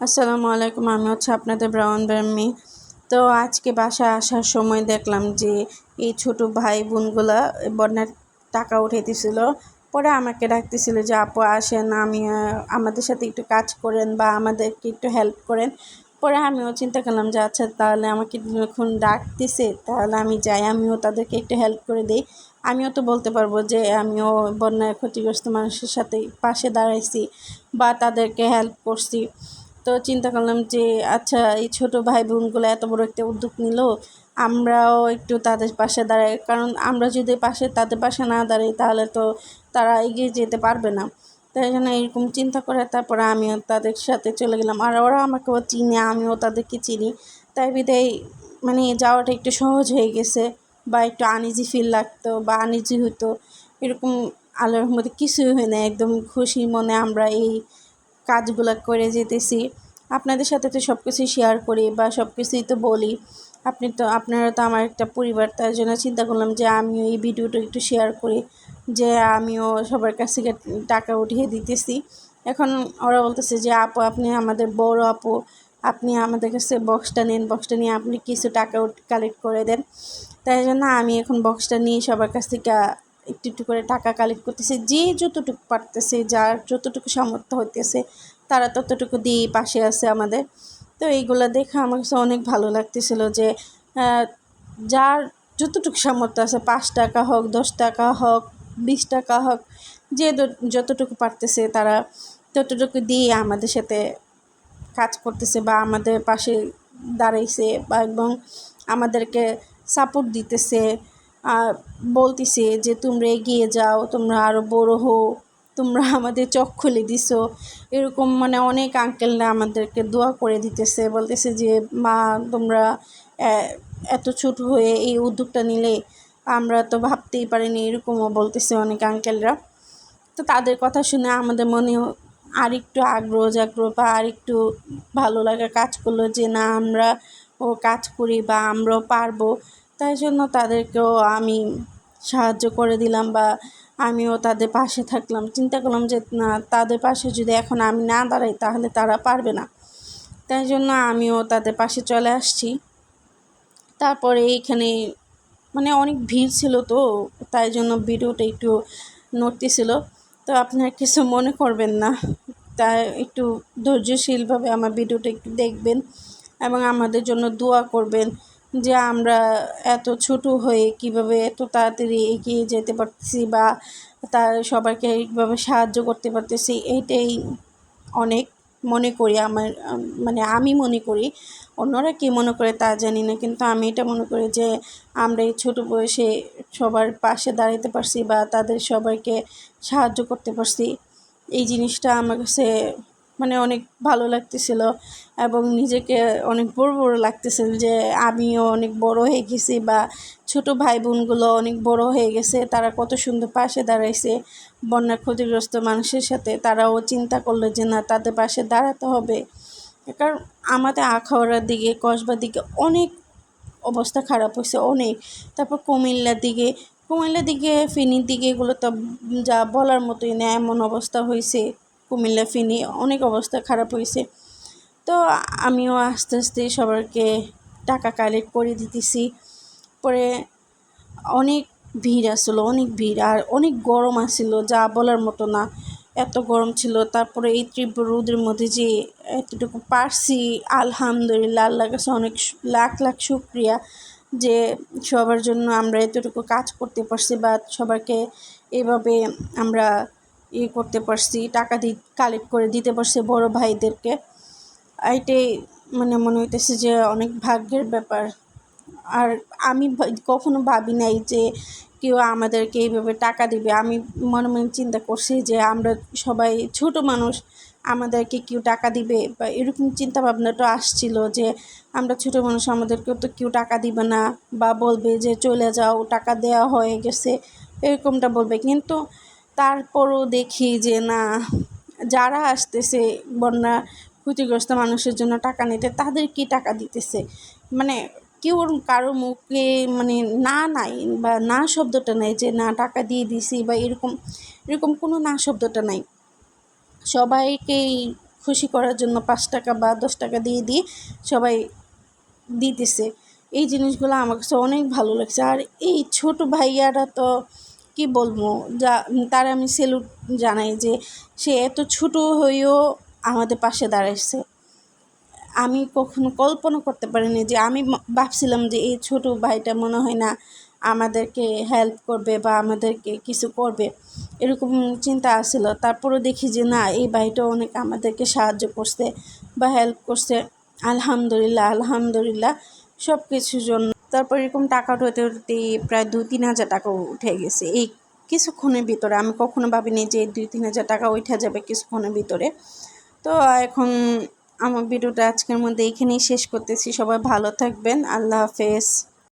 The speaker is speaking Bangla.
আসসালামু আলাইকুম, আমি হচ্ছে আপনাদের ব্রাউন ব্রাহ্মি। তো আজকে বাসায় আসার সময় দেখলাম যে এই ছোট ভাই বোনগুলা বন্যার টাকা উঠে দিছিল পরে আমাকে ডাকতেছিল যে, আপু, আসেন, আমি আমাদের সাথে একটু কাজ করেন বা আমাদেরকে একটু হেল্প করেন। পরে আমিও চিন্তা করলাম যে আচ্ছা তাহলে আমাকে যখন ডাকতেছে, তাহলে আমি যাই, আমিও তাদেরকে একটু হেল্প করে দিই। আমিও তো বলতে পারব যে, আমিও বন্যায় ক্ষতিগ্রস্ত মানুষের সাথে পাশে দাঁড়াইছি বা তাদেরকে হেল্প করছি। তো চিন্তা করলাম যে আচ্ছা এই ছোটো ভাই বোনগুলো এত বড় একটা উদ্যোগ নিল, আমরাও একটু তাদের পাশে দাঁড়াই। কারণ আমরা যদি পাশে, তাদের পাশে না দাঁড়াই, তাহলে তো তারা এগিয়ে যেতে পারবে না। তাই জন্য এরকম চিন্তা করে তারপরে আমিও তাদের সাথে চলে গেলাম। আর ওরা আমাকেও চিনে, আমিও তাদেরকে চিনি। তাই বিদায় মানে যাওয়াটা একটু সহজ হয়ে গেছে বা একটু আনইজি ফিল লাগতো বা আনইজি হতো। এরকম আল্লাহর মধ্যে কিছুই হয় না একদম খুশি মনে আমরা এই কাজগুলো করে যেতেছি। আপনাদের সাথে তো সব কিছুই শেয়ার করি বা সব কিছুই তো বলি। আপনি তো, আপনারা তো আমার একটা পরিবার, তার জন্য চিন্তা করলাম যে আমিও এই ভিডিওটা একটু শেয়ার করি, যে আমিও সবার কাছ থেকে টাকা উঠিয়ে দিতেছি। এখন ওরা বলতেছে যে, আপু, আপনি আমাদের বড় আপু, আপনি আমাদের কাছে বক্সটা নেন বক্সটা নিয়ে আপনি কিছু টাকা কালেক্ট করে দেন। তাই জন্য আমি এখন বক্সটা নিয়ে সবার কাছ থেকে একটু একটু করে টাকা কালেক্ট করতেছে, যে যতটুকু পারতেছে, যার যতটুকু সামর্থ্য হইতেছে, তারা ততটুকু দিয়েই পাশে আছে আমাদের। তো এইগুলো দেখে আমার কাছে অনেক ভালো লাগতেছিল যে যার যতটুকু সামর্থ্য আছে, পাঁচ টাকা হোক, দশ টাকা হোক, বিশ টাকা হোক, যে যতটুকু পারতেছে তারা ততটুকু দিয়ে আমাদের সাথে কাজ করতেছে বা আমাদের পাশে দাঁড়াইছে বা এবং আমাদেরকে সাপোর্ট দিতেছে। বলতেছে যে, তোমরা এগিয়ে যাও, তোমরা আরও বড় হও, তোমরা আমাদের চোখ খুলে দিছো। এরকম মানে অনেক আঙ্কেলরা আমাদেরকে দোয়া করে দিতেছে। বলতেছে যে, মা, তোমরা এত ছোট হয়ে এই উদ্যোগটা নিলে আমরা তো ভাবতেই পারিনি। এরকমও বলতেছে অনেক আঙ্কেলরা। তো তাদের কথা শুনে আমাদের মনে আর একটু আগ্রহ জাগ্রহ বা আর একটু ভালো লাগা কাজ করল যে, না, আমরা ও কাজ করি বা আমরাও পারব। তাই জন্য তাদেরকেও আমি সাহায্য করে দিলাম বা আমিও তাদের পাশে থাকলাম। চিন্তা করলাম যে, না, তাদের পাশে যদি এখন আমি না দাঁড়াই, তাহলে তারা পারবে না। তাই জন্য আমিও তাদের পাশে চলে আসছি। তারপরে এইখানে মানে অনেক ভিড় ছিল তো, তাই জন্য ভিডিওটা একটু নড়তেছিল তো আপনারা কিছু মনে করবেন না। তাই একটু ধৈর্যশীলভাবে আমার ভিডিওটা একটু দেখবেন এবং আমাদের জন্য দোয়া করবেন। যে আমরা এত ছোট হয়ে কীভাবে এত তাড়াতাড়ি এগিয়ে যেতে পারতেছি বা তার সবাইকে এইভাবে সাহায্য করতে পারতেছি, এইটাই অনেক মনে করি আমার মানে আমি মনে করি। অন্যরা কী মনে করে তা জানি না, কিন্তু আমি এটা মনে করি যে আমরা এই ছোটো বয়সে সবার পাশে দাঁড়াতে পারছি বা তাদের সবাইকে সাহায্য করতে পারছি। এই জিনিসটা আমার কাছে মানে অনেক ভালো লাগতেছিল এবং নিজেকে অনেক বড় বড় লাগতেছিল যে আমিও অনেক বড় হয়ে গেছি বা ছোট ভাই বোনগুলো অনেক বড় হয়ে গেছে, তারা কত সুন্দর পাশে দাঁড়াইছে। বন্যার ক্ষতিগ্রস্ত মানুষের সাথে তারাও চিন্তা করল যে না, তাদের পাশে দাঁড়াতে হবে। কারণ আমাদের আখাউড়ার দিকে কসবার দিকে অনেক অবস্থা খারাপ হয়েছে, অনেক। তারপর কুমিল্লার দিকে কুমিল্লার দিকে, ফেনীর দিকে এগুলো তো যা বলার মতোই না, এমন অবস্থা হয়েছে। কুমিল্লা, ফিনি অনেক অবস্থা খারাপ হয়েছে। তো আমিও আস্তে আস্তে সবাইকে টাকা কালেক্ট করে দিতেছি। পরে অনেক ভিড় আসলো, অনেক ভিড়, আর অনেক গরম আসছিল যা বলার মতো না। এত গরম ছিল, তারপরে এই তীব্র রোদের মধ্যে যে এতটুকু পারছি, আলহামদুলিল্লাহ আল্লাহ কাছে অনেক লাখ লাখ শুক্রিয়া যে সবার জন্য আমরা এতটুকু কাজ করতে পারছি, বা সবাইকে এভাবে আমরা ইয়ে করতে পারছি, টাকা দি কালেক্ট করে দিতে পারছি বড় ভাইদেরকে। এইটাই মানে মনে হইতেছে যে অনেক ভাগ্যের ব্যাপার। আর আমি কখনো ভাবি নাই যে কেউ আমাদেরকে এইভাবে টাকা দিবে। আমি মনে মনে চিন্তা করছি যে আমরা সবাই ছোট মানুষ, আমাদেরকে কেউ টাকা দিবে? বা এরকম চিন্তা ভাবনাটা আসছিল যে আমরা ছোট মানুষ, আমাদেরকেও তো কেউ টাকা দিবে না। বা বলবে যে চলে যাও, টাকা দেওয়া হয়ে গেছে, এরকমটা বলবে। কিন্তু তারপরও দেখি যে না, যারা আসতেছে বন্যা ক্ষতিগ্রস্ত মানুষের জন্য টাকা নিতে, তাদের কি টাকা দিতেছে? মানে কেউ কারও মুখে মানে না নাই বা না শব্দটা নাই যে না, টাকা দিয়ে দিছি বা এরকম এরকম কোনো না শব্দটা নাই। সবাইকেই খুশি করার জন্য পাঁচ টাকা বা দশ টাকা দিয়ে দিয়ে সবাই দিতেছে। এই জিনিসগুলো আমার কাছে অনেক ভালো লাগছে। আর এই ছোট ভাইয়ারা তো কি বলব? যা, তার আমি সেলুট জানাই যে সে এত ছোট হয়েও আমাদের পাশে দাঁড়াইছে। আমি কখনো কল্পনা করতে পারিনি যে আমি ভাবছিলাম যে এই ছোট ভাইটা মনে হয় না আমাদেরকে হেল্প করবে বা আমাদেরকে কিছু করবে। এরকম চিন্তা আসছিল তারপরে দেখি যে না, এই ভাইটা অনেক আমাদেরকে সাহায্য করছে বা হেল্প করছে। আলহামদুলিল্লাহ আলহামদুলিল্লাহ সব কিছুর জন্য। তারপর এরকম টাকা উঠাতে উঠতে প্রায় দু তিন হাজার টাকা উঠে গেছে। এই কিছুক্ষণের ভিতরে আমি কখনো ভাবিনি যে দুই, তিন হাজার টাকা উঠে যাবে কিছুক্ষণের ভিতরে। তো এখন আমার ভিডিওটা আজকের মধ্যে এখানেই শেষ করতেছি। সবাই ভালো থাকবেন। আল্লাহ হাফেজ।